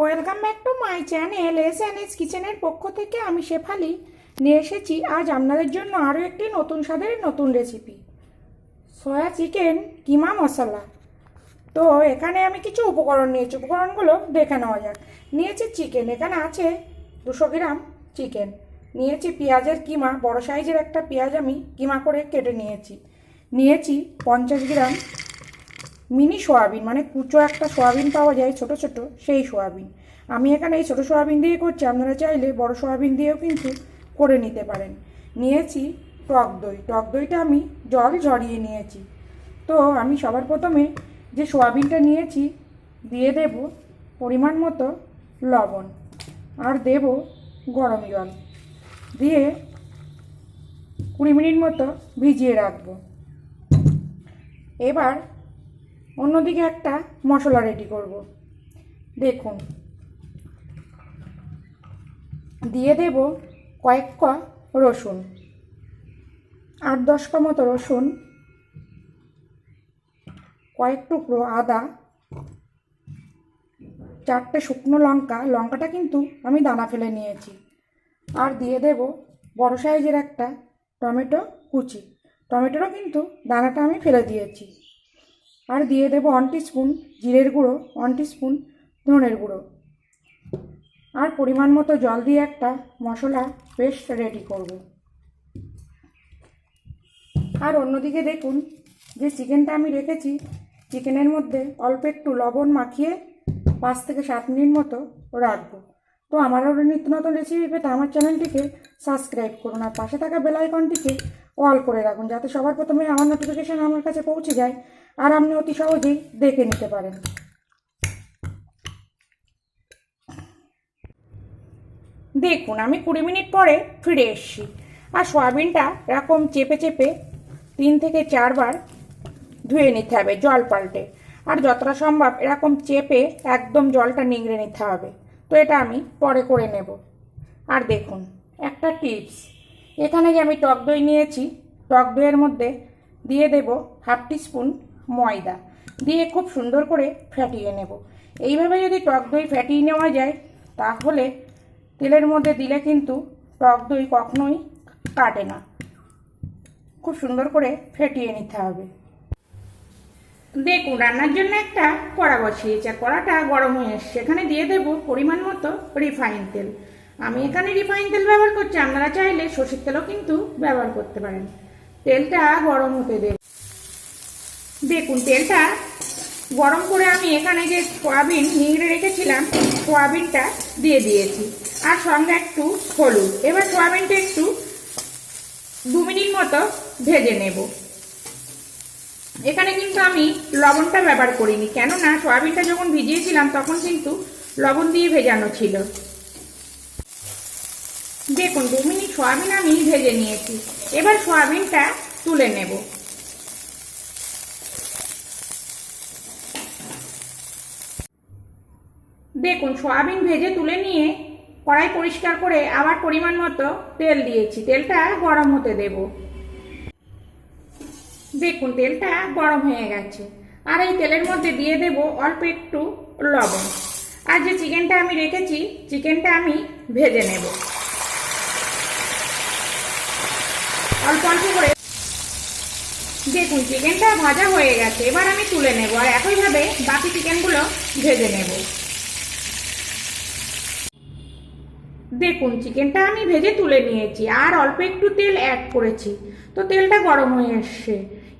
Welcome back to my channel S N S কিচেনের পক্ষ থেকে আমি শেফালি। নিয়ে এসেছি আজ আপনাদের জন্য আরও একটি নতুন স্বাদের নতুন recipe soya chicken keema masala তো এখানে আমি কিছু উপকরণ নিয়েছি। উপকরণগুলো দেখে নেওয়া যাক। নিয়েছি চিকেন এখানে আছে দুশো গ্রাম চিকেন নিয়েছি পেঁয়াজের কিমা। বড় সাইজের একটা পেঁয়াজ আমি কিমা করে কেটে নিয়েছি। নিয়েছি পঞ্চাশ গ্রাম মিনি সোয়াবিন মানে কুচো একটা সোয়াবিন পাওয়া যায়, ছোট ছোট, সেই সোয়াবিন। আমি এখানে এই ছোটো সোয়াবিন দিয়ে করছি, আপনারা চাইলে বড় সোয়াবিন দিয়েও কিন্তু করে নিতে পারেন। নিয়েছি টক দই, টক দইটা আমি জল ঝরিয়ে নিয়েছি। তো আমি সবার প্রথমে যে সোয়াবিনটা নিয়েছি, দিয়ে দেব পরিমাণ মতো লবণ, আর দেব গরম জল। দিয়ে কুড়ি মিনিট মতো ভিজিয়ে রাখব। এবার অন্যদিকে একটা মশলা রেডি করব। দেখুন। দিয়ে দেব কয়েক ক রসুন। আট, দশ ক মতো রসুন। কয়েক টুকরো আদা। চারটে শুকনো লঙ্কা। লঙ্কাটা কিন্তু আমি দানা ফেলে নিয়েছি। আর দিয়ে দেব বড় সাইজের একটা টমেটো কুচি। টমেটোরও কিন্তু দানাটা আমি ফেলে দিয়েছি। আর দিয়ে দেবো ওয়ান স্পুন জিরের গুঁড়ো ওয়ান স্পুন ধনের গুঁড়ো। আর পরিমাণ মতো জল দিয়ে একটা মশলা পেস্ট রেডি করব। আর অন্যদিকে দেখুন, যে চিকেনটা আমি রেখেছি চিকেনের মধ্যে অল্প একটু লবণ মাখিয়ে পাঁচ থেকে সাত মিনিট মতো রাখব। তো আমার আরও নিত্য নতুন রেসিপি পেতে আমার চ্যানেলটিকে সাবস্ক্রাইব করুন আর পাশে থাকা বেল আইকনটিকে অল করে রাখুন, যাতে সবার প্রথমে আমার নোটিফিকেশান আমার কাছে পৌঁছে যায়। আর আপনি অতি সহজেই দেখে নিতে পারেন। দেখুন, আমি কুড়ি মিনিট পরে ফিরে এসেছি। আর সয়াবিনটা এরকম চেপে চেপে তিন থেকে চারবার ধুয়ে নিতে হবে জল পাল্টে। আর যতটা সম্ভব এরকম চেপে একদম জলটা নিংড়ে নিতে হবে। তো এটা আমি পরে করে নেব। আর দেখুন, একটা টিপস। এখানে যে আমি টক দই নিয়েছি, টক দইয়ের মধ্যে দিয়ে দেব হাফ স্পুন ময়দা দিয়ে খুব সুন্দর করে ফ্যাটিয়ে নেব। এইভাবে যদি টক দই ফ্যাটিয়ে নেওয়া যায়, তাহলে তেলের মধ্যে দিলে কিন্তু টক দই কখনোই কাটে না। খুব সুন্দর করে ফেটিয়ে নিতে হবে। দেখুন, রান্নার জন্য একটা কড়া বসিয়েছি কড়াটা গরম হয়ে এসছে। এখানে দিয়ে দেবো পরিমাণ মতো রিফাইন তেল। আমি এখানে রিফাইন তেল ব্যবহার করছি, আপনারা চাইলে সর্ষের তেলও কিন্তু ব্যবহার করতে পারেন। তেলটা গরম হতে দেব। দেখুন, তেলটা গরম করে আমি এখানে যে সোয়াবিন নিংড়ে রেখেছিলাম, সোয়াবিনটা দিয়ে দিয়েছি। আর সঙ্গে একটু হলুদ। এবার সোয়াবিনটা একটু দু মিনিট মতো ভেজে নেব। এখানে কিন্তু আমি লবণটা ব্যবহার করিনি, কেননা সয়াবিনটা যখন ভিজিয়েছিলাম, তখন কিন্তু লবণ দিয়ে ভেজানো ছিল। দেখুন, দু মিনিট সয়াবিন আমি ভেজে নিয়েছি। এবার সয়াবিনটা তুলে নেব। দেখুন, সয়াবিন ভেজে তুলে নিয়ে কড়াই পরিষ্কার করে আবার পরিমাণ মতো তেল দিয়েছি। তেলটা গরম হতে দেব। দেখুন, তেলটা গরম হয়ে গেছে। আর এই তেলের মধ্যে দিয়ে দেব অল্প একটু লবণ। আর যে চিকেনটা আমি রেখেছি, চিকেনটা আমি ভেজে নেব। অল্প অল্প করে দেখুন, চিকেনটা ভাজা হয়ে গেছে। এবার আমি তুলে নেব আর একইভাবে বাকি চিকেনগুলো ভেজে নেব। দেখুন চিকেনটা আমি ভেজে তুলে নিয়েছি, আর অল্প একটু তেল অ্যাড করেছি। তো তেলটা গরম হয়ে এসছে।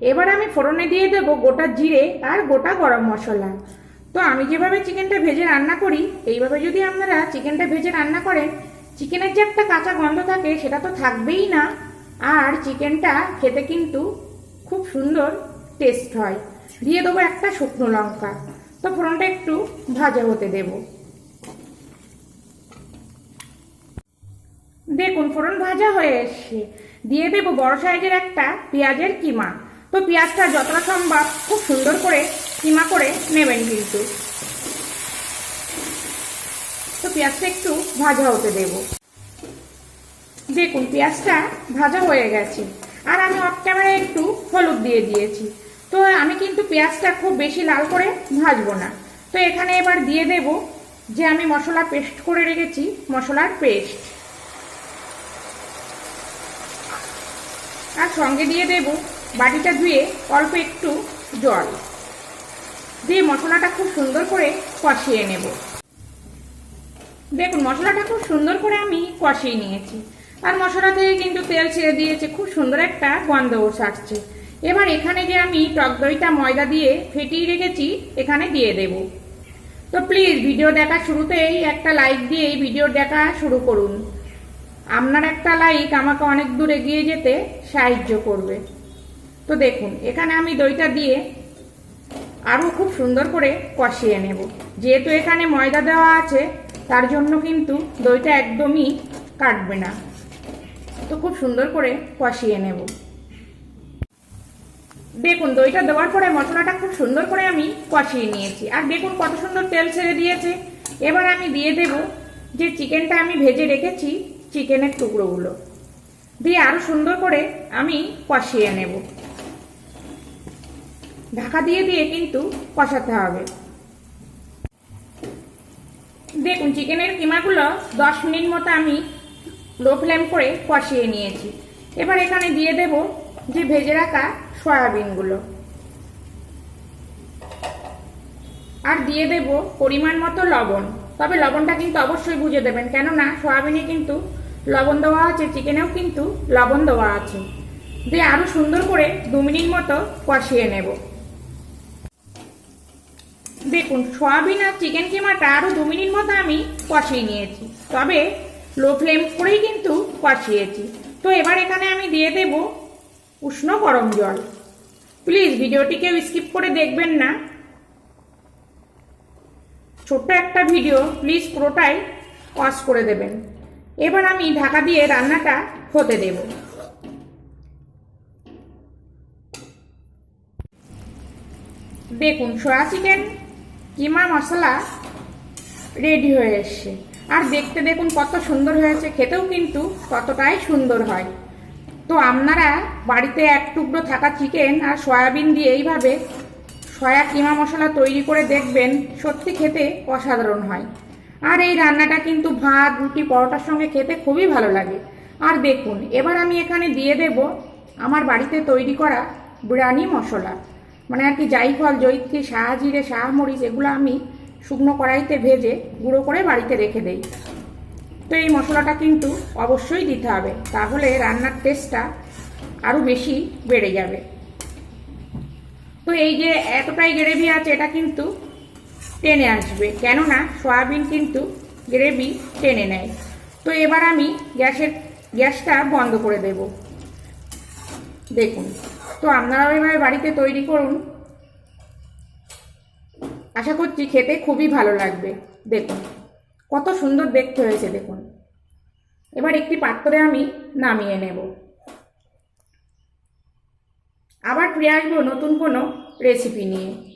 এবার আমি ফোড়নে দিয়ে দেবো গোটা জিরে আর গোটা গরম মশলা। তো আমি যেভাবে চিকেনটা ভেজে রান্না করি, এইভাবে যদি আপনারা চিকেনটা ভেজে রান্না করেন চিকেনের যে একটা কাঁচা গন্ধ থাকে, সেটা তো থাকবেই না। আর চিকেনটা খেতে কিন্তু খুব সুন্দর টেস্ট হয়। দিয়ে দেবো একটা শুকনো লঙ্কা। তো ফোড়নটা একটু ভাজা হতে দেবো। দেখুন ফোড়ন ভাজা হয়ে এসছে। দিয়ে দেবো বড় সাইজের একটা পেঁয়াজের কিমা। তো পেঁয়াজটা যতটা সম্ভব খুব সুন্দর করে কিমা করে নেবেন কিন্তু। তো পেঁয়াজটা একটু ভাজা হতে দেব। দেখুন, পেঁয়াজটা ভাজা হয়ে গেছে। আর আমি অফ ক্যামেরায় একটু হলুদ দিয়ে দিয়েছি। তো আমি কিন্তু পেঁয়াজটা খুব বেশি লাল করে ভাজবো না। তো এখানে এবার দিয়ে দেব যে আমি মশলা পেস্ট করে রেখেছি, মশলার পেস্ট। আর সঙ্গে দিয়ে দেব বাটিটা ধুয়ে অল্প একটু জল। দিয়ে মশলাটা খুব সুন্দর করে কষিয়ে নেব। দেখুন, মশলাটা খুব সুন্দর করে আমি কষিয়ে নিয়েছি। আর মশলা থেকে কিন্তু তেল ছেড়ে দিয়েছে, খুব সুন্দর একটা গন্ধও ছাড়ছে এবার এখানে যে আমি টক দইটা ময়দা দিয়ে ফেটিয়ে রেখেছি, এখানে দিয়ে দেব। তো প্লিজ, ভিডিও দেখা শুরুতেই একটা লাইক দিয়ে এই ভিডিও দেখা শুরু করুন। আপনার একটা লাইক আমাকে অনেক দূর এগিয়ে যেতে সাহায্য করবে। তো দেখুন, এখানে আমি দইটা দিয়ে আরও খুব সুন্দর করে কষিয়ে নেব। যেহেতু এখানে ময়দা দেওয়া আছে, তার জন্য কিন্তু দইটা একদমই কাটবে না। তো খুব সুন্দর করে কষিয়ে নেব। দেখুন, দইটা দেওয়ার পরে মশলাটা খুব সুন্দর করে আমি কষিয়ে নিয়েছি। আর দেখুন, কত সুন্দর তেল ছেড়ে দিয়েছে। এবার আমি দিয়ে দেব যে চিকেনটা আমি ভেজে রেখেছি চিকেনের টুকরোগুলো। দিয়ে আরও সুন্দর করে আমি কষিয়ে নেব। ঢাকা দিয়ে দিয়ে কিন্তু কষাতে হবে। দেখুন, চিকেনের কিমাগুলো দশ মিনিট মতো আমি লো ফ্লেম করে কষিয়ে নিয়েছি। এবার এখানে দিয়ে দেব যে ভেজে রাখা সয়াবিনগুলো। আর দিয়ে দেব পরিমাণ মতো লবণ। তবে লবণটা কিন্তু অবশ্যই বুঝে দেবেন, কেননা সয়াবিনে কিন্তু লবণ দেওয়া আছে, চিকেনেও কিন্তু লবণ দেওয়া আছে। দিয়ে আরও সুন্দর করে দু মিনিট মতো কষিয়ে নেব। দেখুন, সয়াবিন আর চিকেন কিমাটা আরও দু মিনিট মতো আমি কষিয়ে নিয়েছি। তবে লো ফ্লেম করেই কিন্তু কষিয়েছি। তো এবার এখানে আমি দিয়ে দেব উষ্ণ গরম জল। প্লিজ ভিডিওটি কেউ স্কিপ করে দেখবেন না। ছোট্ট একটা ভিডিও, প্লিজ পুরোটাই ওয়াশ করে দেবেন। এবার আমি ঢাকা দিয়ে রান্নাটা হতে দেব। দেখুন soya chicken keema masala ready হয়ে এসছে। আর দেখতে দেখুন কত সুন্দর হয়েছে, খেতেও কিন্তু ততটাই সুন্দর হয়। তো আপনারা বাড়িতে এক টুকরো থাকা চিকেন আর সয়াবিন দিয়ে এইভাবে সয়া কিমা মশলা তৈরি করে দেখবেন, সত্যি খেতে অসাধারণ হয়। আর এই রান্নাটা কিন্তু ভাত, রুটি, পরোটার সঙ্গে খেতে খুবই ভালো লাগে। আর দেখুন, এবার আমি এখানে দিয়ে দেব আমার বাড়িতে তৈরি করা বিরিয়ানি মশলা। মানে আর কি জাইফল, জৈত্রী, শাহজিরে, শাহমরিচ, এগুলো আমি শুকনো কড়াইতে ভেজে গুঁড়ো করে বাড়িতে রেখে দেই। তো এই মশলাটা কিন্তু অবশ্যই দিতে হবে, তাহলে রান্নার টেস্টটা আরও বেশি বেড়ে যাবে। তো এই যে এতটাই গ্রেভি আছে, এটা কিন্তু টেনে আসবে। কেননা সয়াবিন কিন্তু গ্রেভি টেনে নেয়। তো এবার আমি গ্যাসের, গ্যাসটা বন্ধ করে দেব। দেখুন, তো আপনারাও এভাবে বাড়িতে তৈরি করুন। আশা করছি খেতে খুবই ভালো লাগবে। দেখুন, কত সুন্দর দেখতে হয়েছে, দেখুন। এবার একটি পাত্রে আমি নামিয়ে নেব। আবার ফিরে আসব নতুন কোনো রেসিপি নিয়ে।